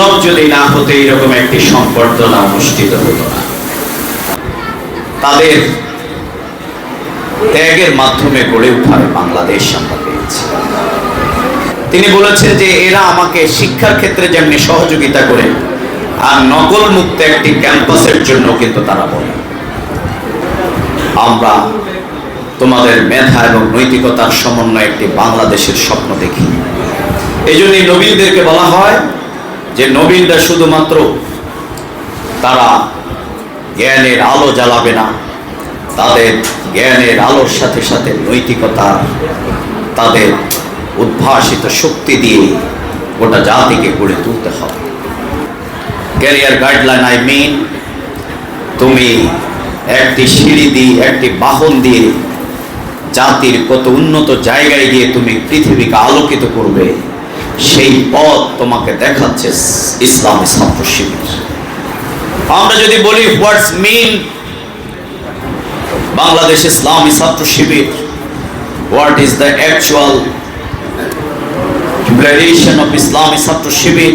বিপ্লব যদি না হতো এরকম একটি সম্বর্ধনা অনুষ্ঠিত হতো না। তাদের ত্যাগের মাধ্যমে গড়ে উঠার বাংলাদেশ আমরা পেয়েছি। তিনি বলেছেন যে এরা আমাকে শিক্ষার ক্ষেত্রে যেমনি সহযোগিতা করে, আর নকল মুক্ত একটি ক্যাম্পাসের জন্য কিন্তু তারা বলে। আমরা তোমাদের মেধা এবং নৈতিকতার সমন্বয়ে একটি বাংলাদেশের স্বপ্ন দেখি। এই জন্যই নবীনদেরকে বলা হয় যে নবীনরা শুধুমাত্র তারা জ্ঞানের আলো জ্বালাবে না, তাদের জ্ঞানের আলোর সাথে সাথে নৈতিকতা, তাদের উদ্ভাসিত শক্তি দিয়ে গোটা জাতিকে গড়ে তুলতে হবে। ক্যারিয়ার গাইডলাইন, আই মিন তুমি একটি সিঁড়ি দিয়ে, একটি বাহন দিয়ে জাতির কত উন্নত জায়গায় গিয়ে তুমি পৃথিবীকে আলোকিত করবে। সেই পথ তোমাকে দেখাচ্ছে ইসলামী ছাত্র শিবির আমরা যদি বলি, হোয়াটস mean Bangladesh Islami Chhatra Shibir what is the actual declaration of Islami Chhatra Shibir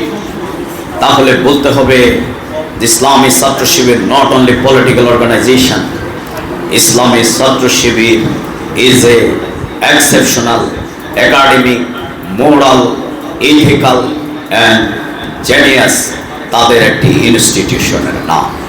তাহলে বলতে হবে, Islami Chhatra Shibir not only political organization Islami Chhatra Shibir is a exceptional academic moral ethical and genius তাদের একটি ইনস্টিটিউশনের নাম।